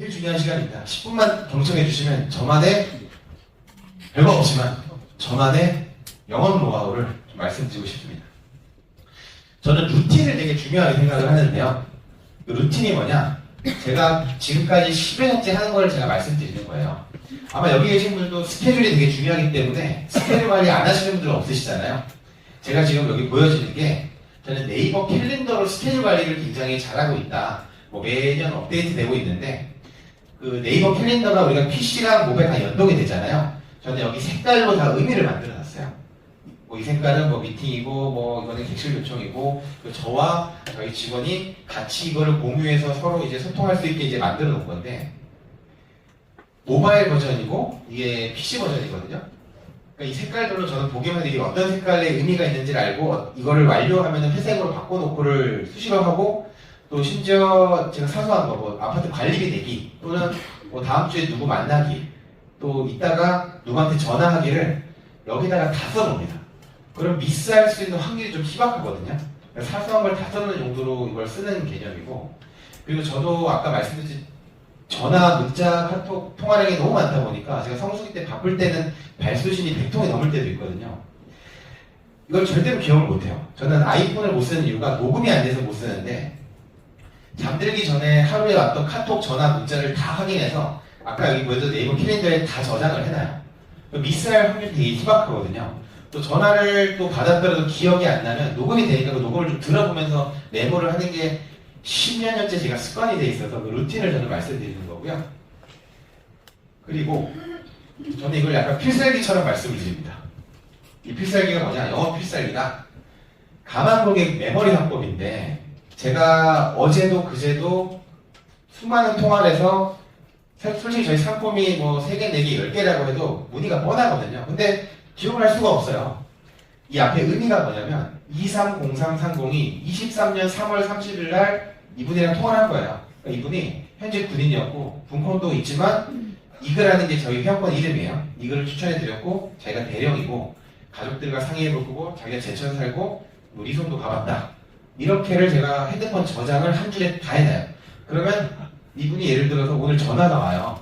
제일 중요한 시간입니다. 10분만 경청해 주시면 저만의 별거 없지만 저만의 영업 노하우를 좀 말씀드리고 싶습니다. 저는 루틴을 되게 중요하게 생각을 하는데요. 그 루틴이 뭐냐? 제가 지금까지 10여 년째 하는 걸 제가 말씀드리는 거예요. 아마 여기 계신 분들도 스케줄이 되게 중요하기 때문에 스케줄 관리 안 하시는 분들 없으시잖아요. 제가 지금 여기 보여지는 게 저는 네이버 캘린더로 스케줄 관리를 굉장히 잘하고 있다. 뭐 매년 업데이트 되고 있는데 그 네이버 캘린더가 우리가 PC랑 모바일 다 연동이 되잖아요. 저는 여기 색깔로 다 의미를 만들어 놨어요. 뭐 이 색깔은 뭐 미팅이고 뭐 이거는 객실 요청이고 그 저와 저희 직원이 같이 이거를 공유해서 서로 이제 소통할 수 있게 이제 만들어 놓은 건데 모바일 버전이고 이게 PC 버전이거든요. 그러니까 이 색깔별로 저는 보기만 해도 어떤 색깔의 의미가 있는지를 알고 어, 이거를 완료하면 회색으로 바꿔놓고를 수시로 하고 또 심지어 제가 사소한 거 뭐 아파트 관리비 내기 또는 뭐 다음 주에 누구 만나기 또 이따가 누구한테 전화하기를 여기다가 다 써놓습니다. 그럼 미스할 수 있는 확률이 좀 희박하거든요. 그러니까 사소한 걸 다 써놓는 용도로 이걸 쓰는 개념이고 그리고 저도 아까 말씀드린 전화, 문자, 카톡 통화량이 너무 많다 보니까 제가 성수기 때 바쁠 때는 발수신이 100통이 넘을 때도 있거든요. 이걸 절대로 기억을 못해요. 저는 아이폰을 못 쓰는 이유가 녹음이 안 돼서 못 쓰는데 잠들기 전에 하루에 왔던 카톡, 전화, 문자를 다 확인해서 아까 여기 보여도 네이버 캘린더에 다 저장을 해놔요. 미스할 확률이 되게 희박하거든요. 또 전화를 또 받았더라도 기억이 안 나면 녹음이 되니까 그 녹음을 좀 들어보면서 메모를 하는 게 10년 년째 제가 습관이 돼 있어서 그 루틴을 저는 말씀드리는 거고요. 그리고 저는 이걸 약간 필살기처럼 말씀을 드립니다. 이 필살기가 뭐냐? 영어 필살기가 가만 고객 메모리 화법인데 제가 어제도 그제도 수많은 통화를 해서 사- 솔직히 저희 상품이 뭐 3개, 4개, 10개라고 해도 문의가 뻔하거든요. 근데 기억을 할 수가 없어요. 이 앞에 의미가 뭐냐면 230330이 23년 3월 30일 날 이분이랑 통화를 한 거예요. 그러니까 이분이 현재 군인이었고 분콘도 있지만 이글하는 게 저희 회원권 이름이에요. 이글을 추천해 드렸고 자기가 대령이고 가족들과 상의해 보고 자기가 제천 살고 뭐 리손도 가봤다. 이렇게를 제가 핸드폰 저장을 한 줄에 다 해놔요. 그러면 이분이 예를 들어서 오늘 전화가 와요.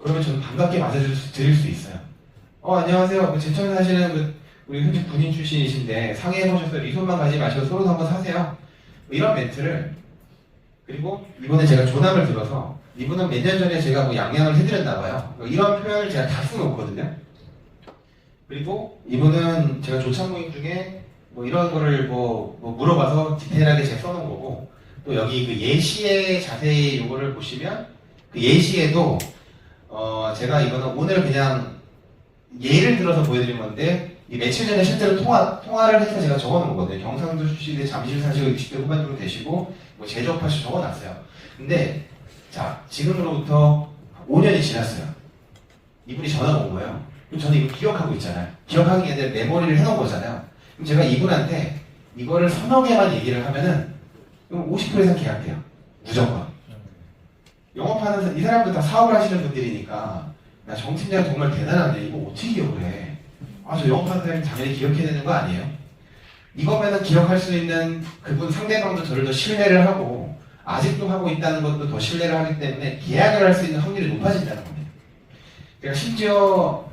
그러면 저는 반갑게 맞아줄 수, 드릴 수 있어요. 어, 안녕하세요. 그 제천 사시는 그 우리 현재 군인 출신이신데 상해해보셨어요. 리손만 가지 마시고 서로 한번 사세요. 뭐 이런 멘트를 그리고 이번에 제가 조남을 들어서 이분은 몇 년 전에 제가 뭐 양양을 해드렸나 봐요. 뭐 이런 표현을 제가 다 써놓거든요. 그리고 이분은 제가 조참 모임 중에 뭐 이런 거를 뭐, 뭐 물어봐서 디테일하게 제가 써놓은 거고 또 여기 그 예시에 자세히 요거를 보시면 그 예시에도 어 제가 이거는 오늘 그냥 예를 들어서 보여드린 건데 이 며칠 전에 실제로 통화 통화를 해서 제가 적어놓은 거거든요. 경상도 출신에 잠실 사시고 60대 후반 정도 되시고 뭐 제조업하시 적어놨어요. 근데 자 지금으로부터 5년이 지났어요. 이분이 전화가 온 거예요. 저는 이거 기억하고 있잖아요. 기억하기 위해 메모리를 해놓은 거잖아요. 그럼 제가 이분한테 이거를 서너 개만 얘기를 하면은 그럼 50% 이상 계약돼요. 무조건. 영업하는 사- 이 사람들 다 사업을 하시는 분들이니까 야, 정 팀장 정말 대단한데 이거 어떻게 기억을 해? 아, 저 영업하는 사람이 당연히 기억해야 되는 거 아니에요? 이거면은 기억할 수 있는 그분 상대방도 저를 더 신뢰를 하고 아직도 하고 있다는 것도 더 신뢰를 하기 때문에 계약을 할 수 있는 확률이 높아진다는 겁니다. 그러니까 심지어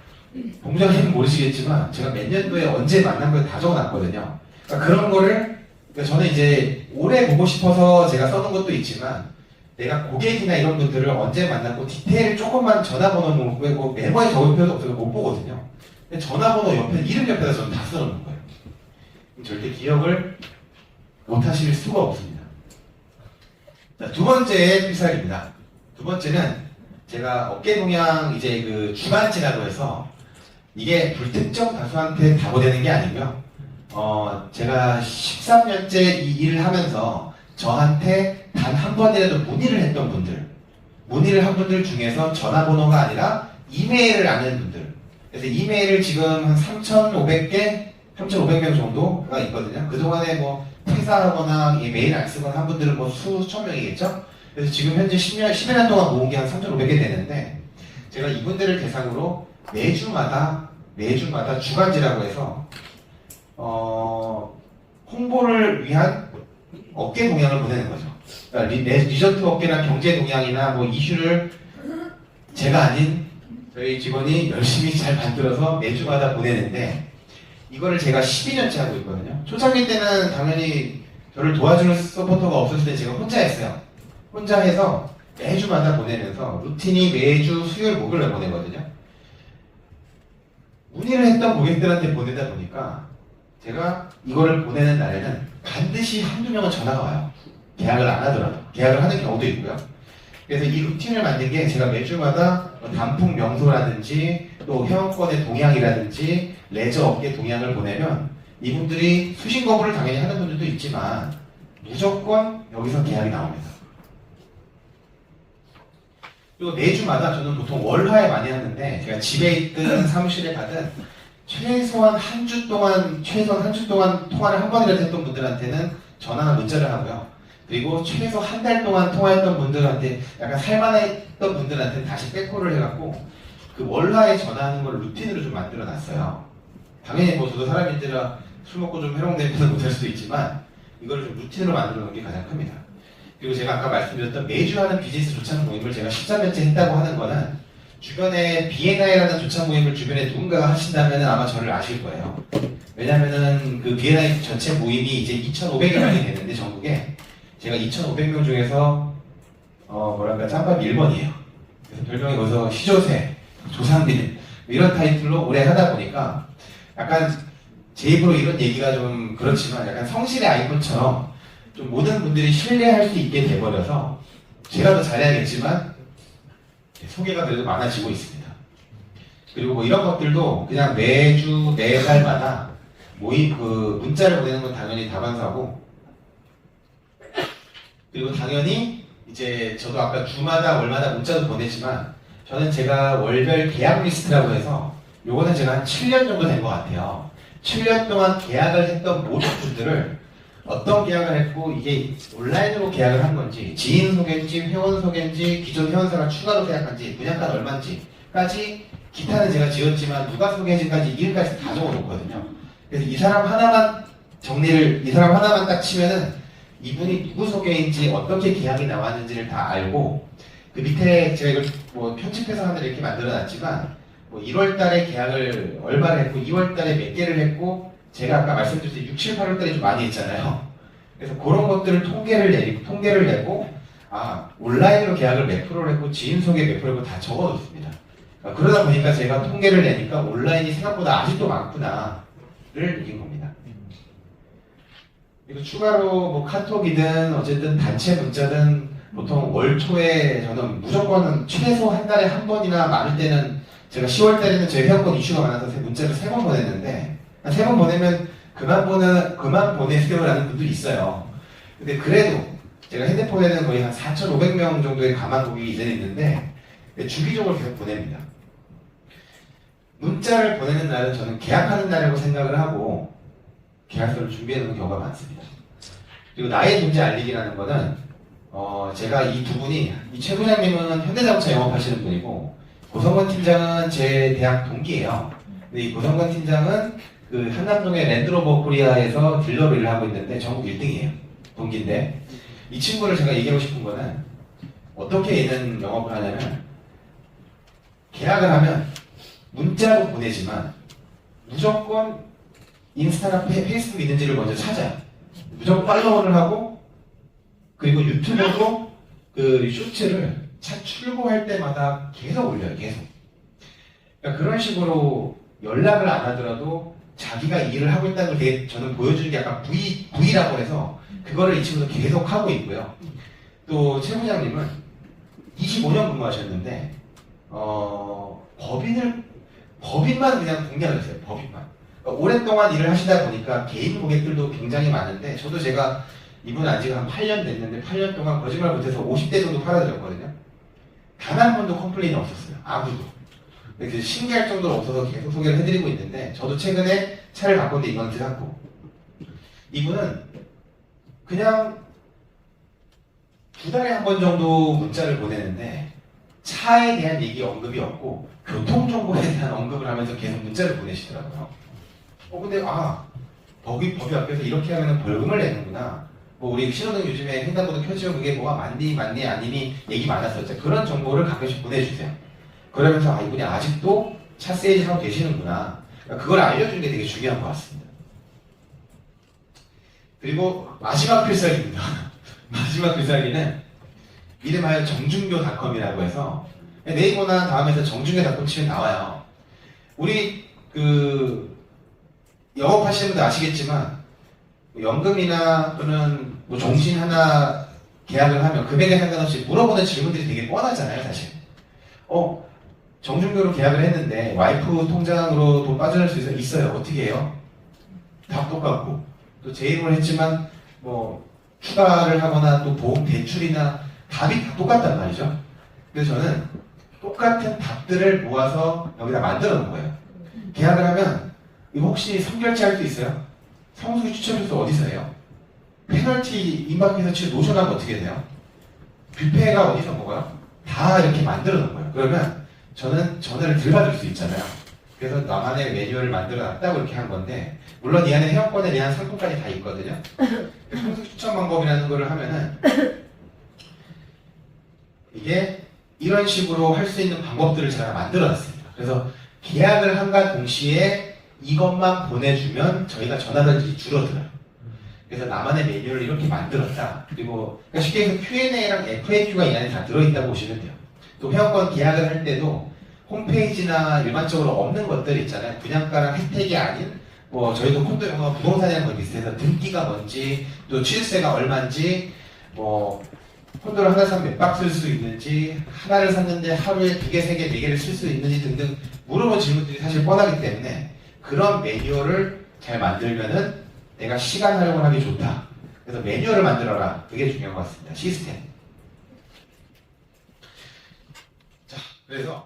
봉장님은 모르시겠지만 제가 몇 년도에 언제 만난 걸 다 적어놨거든요. 그러니까 그런 거를 그러니까 저는 이제 오래 보고 싶어서 제가 써놓은 것도 있지만 내가 고객이나 이런 분들을 언제 만났고 디테일을 조금만 전화번호 못 빼고 메모에 적을 필요도 없어서 못 보거든요. 근데 전화번호 옆에 이름 옆에다 저는 다 써놓는 거예요. 절대 기억을 못 하실 수가 없습니다. 자, 두 번째 필살기입니다. 두 번째는 제가 어깨 동향 이제 그 주간지라고 해서 이게 불특정 다수한테 답오되는 게 아니고요. 어, 제가 13년째 이 일을 하면서 저한테 단 한 번이라도 문의를 했던 분들, 문의를 한 분들 중에서 전화번호가 아니라 이메일을 아는 분들. 그래서 이메일을 지금 한 3,500개, 3,500명 정도가 있거든요. 그동안에 뭐 퇴사하거나 이 메일 안 쓰거나 한 분들은 뭐 수천 명이겠죠? 그래서 지금 현재 10년, 11년 동안 모은 게 한 3,500개 되는데 제가 이분들을 대상으로 매주마다 매주마다 주간지라고 해서 어, 홍보를 위한 어깨 동향을 보내는 거죠. 그러니까 리, 레- 리조트 업계나 경제 동향이나 뭐 이슈를 제가 아닌 저희 직원이 열심히 잘 만들어서 매주마다 보내는데 이거를 제가 12년째 하고 있거든요. 초창기 때는 당연히 저를 도와주는 서포터가 없었을 때 제가 혼자 했어요. 혼자 해서 매주마다 보내면서 루틴이 매주 수요일 목요일에 보내거든요. 문의를 했던 고객들한테 보내다 보니까 제가 이거를 보내는 날에는 반드시 한두 명은 전화가 와요. 계약을 안 하더라도 계약을 하는 경우도 있고요. 그래서 이 루틴을 만든 게 제가 매주마다 뭐 단풍 명소라든지 또 회원권의 동향이라든지 레저 업계 동향을 보내면 이분들이 수신 거부를 당연히 하는 분들도 있지만 무조건 여기서 계약이 나옵니다. 그리고 매주마다 저는 보통 월화에 많이 하는데 제가 집에 있든 사무실에 가든 최소한 한 주 동안 최소한 한 주 동안 통화를 한 번이라도 했던 분들한테는 전화나 문자를 하고요. 그리고 최소 한 달 동안 통화했던 분들한테 약간 살만했던 분들한테 다시 백콜을 해갖고 그 월화에 전화하는 걸 루틴으로 좀 만들어 놨어요. 당연히 뭐 저도 사람인지라 술 먹고 좀 해롱되면 못할 수도 있지만 이걸 좀 루틴으로 만들어 놓은 게 가장 큽니다. 그리고 제가 아까 말씀드렸던 매주 하는 비즈니스 조찬 모임을 제가 13년째 했다고 하는 거는 주변에 B&I라는 조찬 모임을 주변에 누군가 하신다면 아마 저를 아실 거예요. 왜냐면은 그 B&I 전체 모임이 이제 2,500여 명이 되는데 전국에 제가 2,500명 중에서 어 뭐랄까 짬밥 1번이에요. 그래서 별명이 거기서 시조새, 조상빈 이런 타이틀로 오래 하다 보니까 약간 제 입으로 이런 얘기가 좀 그렇지만 약간 성실의 아이콘처럼 좀 모든 분들이 신뢰할 수 있게 돼버려서 제가 더 잘해야겠지만 소개가 그래도 많아지고 있습니다. 그리고 뭐 이런 것들도 그냥 매주 매달마다 모임 그 문자를 보내는 건 당연히 다반사고 그리고 당연히 이제 저도 아까 주마다 월마다 문자도 보내지만 저는 제가 월별 계약 리스트라고 해서 요거는 제가 한 7년 정도 된 것 같아요. 7년 동안 계약을 했던 모든 분들을 어떤 계약을 했고 이게 온라인으로 계약을 한 건지 지인 소개인지 회원 소개인지 기존 회원사가 추가로 계약한지 분양가는 얼마인지까지 기타는 제가 지었지만 누가 소개해진까지 일까지 다 적어놓거든요. 그래서 이 사람 하나만 정리를 이 사람 하나만 딱 치면은 이분이 누구 소개인지 어떻게 계약이 나왔는지를 다 알고 그 밑에 제가 이걸 뭐 편집해서 하나 이렇게 만들어놨지만 뭐 1월달에 계약을 얼마를 했고 2월달에 몇 개를 했고 제가 아까 말씀드렸듯이 6, 7, 8월달에 좀 많이 했잖아요. 그래서 그런 것들을 통계를 내고 통계를 내고 아 온라인으로 계약을 몇 프로를 했고 지인 소개 몇 프로를 했고 다 적어뒀습니다. 아, 그러다 보니까 제가 통계를 내니까 온라인이 생각보다 아직도 많구나를 느낀 겁니다. 그리고 추가로 뭐 카톡이든 어쨌든 단체 문자든 보통 월 초에 저는 무조건 최소 한 달에 한 번이나 많을 때는 제가 10월 달에는 저희 회원권 이슈가 많아서 세- 문자를 세 번 보냈는데 세 번 보내면 그만 보내 그만 보내세요 라는 분도 있어요. 근데 그래도 제가 핸드폰에는 거의 한 4,500명 정도의 가만 고객이 이제 있는데 주기적으로 계속 보냅니다. 문자를 보내는 날은 저는 계약하는 날이라고 생각을 하고 계약서를 준비해 놓는 경우가 많습니다. 그리고 나의 존재 알리기라는 거는 어, 제가 이 두 분이 이 최 부장님은 현대자동차 영업하시는 분이고 고성건 팀장은 제 대학 동기예요. 근데 이 고성건 팀장은 그 한남동의 랜드로버 코리아에서 딜러로 일을 하고 있는데 전국 1등이에요. 동기인데 이 친구를 제가 얘기하고 싶은 거는 어떻게 얘는 영업을 하냐면 계약을 하면 문자로 보내지만 무조건 인스타나 페, 페이스북 있는지를 먼저 찾아요. 무조건 팔로우를 하고 그리고 유튜브도 그 쇼츠를 차 출고할 때마다 계속 올려요. 계속. 그러니까 그런 식으로 연락을 안 하더라도 자기가 일을 하고 있다는 걸 저는 보여주는 게 약간 V, V라고 해서 그거를 이 친구도 계속 하고 있고요. 또 최 부장님은 25년 근무하셨는데 어, 법인을 법인만 그냥 공략을 했어요. 법인만. 그러니까 오랫동안 일을 하시다 보니까 개인 고객들도 굉장히 많은데 저도 제가 이분 아직 한 8년 됐는데 8년 동안 거짓말 못해서 50대 정도 팔아드렸거든요. 단 한 번도 컴플레인이 없었어요. 아무도. 신기할 정도로 없어서 계속 소개를 해드리고 있는데 저도 최근에 차를 바꿨는데 이건 드렸고 이분은 그냥 두 달에 한 번 정도 문자를 보내는데 차에 대한 얘기 언급이 없고 교통정보에 대한 언급을 하면서 계속 문자를 보내시더라고요. 어 근데 아 법이 법이 앞에서 이렇게 하면 벌금을 내는구나 뭐 우리 신호등 요즘에 횡단보도 켜지면 그게 뭐가 맞니 맞니 아니니 얘기 많았었죠. 그런 정보를 가끔씩 보내주세요. 그러면서 아 이분이 아직도 차 세일즈 하고 계시는구나. 그러니까 그걸 알려주는 게 되게 중요한 것 같습니다. 그리고 마지막 필살기입니다. 마지막 필살기는 이름하여 정준교닷컴이라고 해서 네이버나 다음에서 정준교닷컴 치면 나와요. 우리 그 영업하시는 분들 아시겠지만 연금이나 또는 뭐 종신 하나 계약을 하면 금액에 상관없이 물어보는 질문들이 되게 뻔하잖아요, 사실. 어, 정준교로 계약을 했는데 와이프 통장으로 돈 빠져날 수 있어요? 있어요. 어떻게 해요? 다 똑같고 또제 이름을 했지만 뭐 추가를 하거나 또 보험 대출이나 답이 다 똑같단 말이죠. 그래서 저는 똑같은 답들을 모아서 여기다 만들어 놓은 거예요. 계약을 하면 이거 혹시 3개월치 할 수 있어요? 성수기 추첨해서 어디서 해요? 페널티 임박해서 치료 노션하면 어떻게 돼요? 뷔페가 어디서 먹어요? 다 이렇게 만들어 놓은 거예요. 그러면 저는 전화를 덜 받을 수 있잖아요. 그래서 나만의 매뉴얼을 만들어 놨다고 이렇게 한 건데 물론 이 안에 회원권에 대한 상품까지 다 있거든요. 성수 추천 방법이라는 거를 하면은 이게 이런 식으로 할 수 있는 방법들을 제가 만들어 놨습니다. 그래서 계약을 한과 동시에 이것만 보내주면 저희가 전화든지 줄어들어요. 그래서 나만의 매뉴얼을 이렇게 만들었다. 그리고 그러니까 쉽게 해서 Q&A랑 FAQ가 이 안에 다 들어있다고 보시면 돼요. 또 회원권 계약을 할 때도 홈페이지나 일반적으로 없는 것들 있잖아요. 분양가랑 혜택이 아닌 뭐 저희도 콘도 영화 부동산이랑 거의 비슷해서 등기가 뭔지 또 취득세가 얼마인지 뭐 콘도를 하나 사면 몇 박 쓸 수 있는지 하나를 샀는데 하루에 두 개, 세 개, 네 개를 쓸 수 있는지 등등 물어본 질문들이 사실 뻔하기 때문에 그런 매뉴얼을 잘 만들면은 내가 시간 활용을 하기 좋다. 그래서 매뉴얼을 만들어라. 그게 중요한 것 같습니다. 시스템. 자, 그래서